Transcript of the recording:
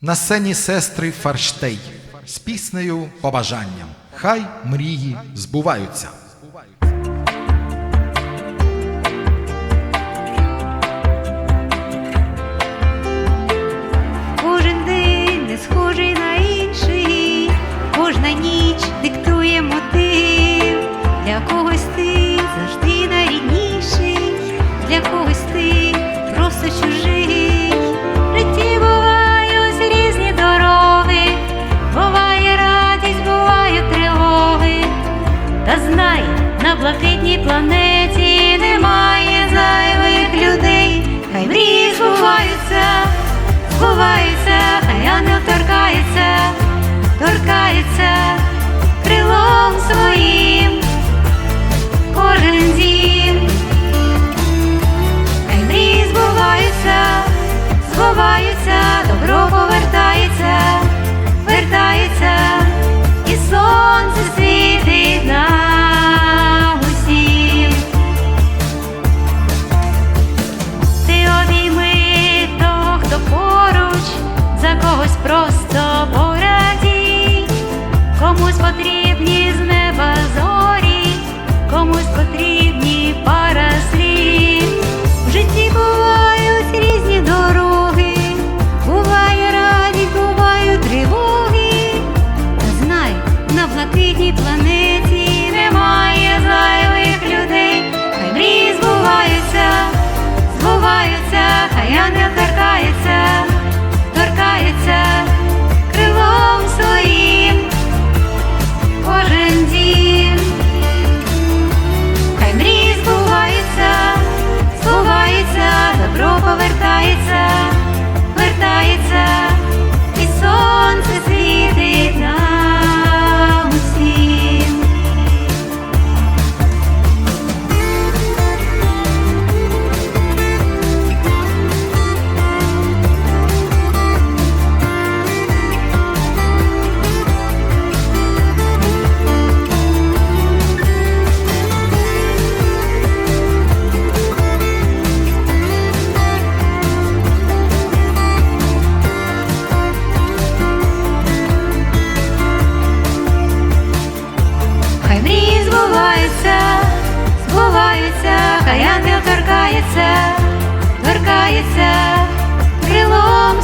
На сцені сестри Фарштей з піснею Побажанням. Хай мрії збуваються. Кожен день не схожий на інший, кожна ніч диктує мотив. Для когось ти завжди найрідніший, для когось знай, на блакитній планеті немає зайвих людей, хай мрії збуваються, збуваються, хай ангел торкається, торкається крилом своїм, кожен дім, хай мрії збуваються, збуваються, добро повертається, комусь потрібні ангел торкається, торкається крилом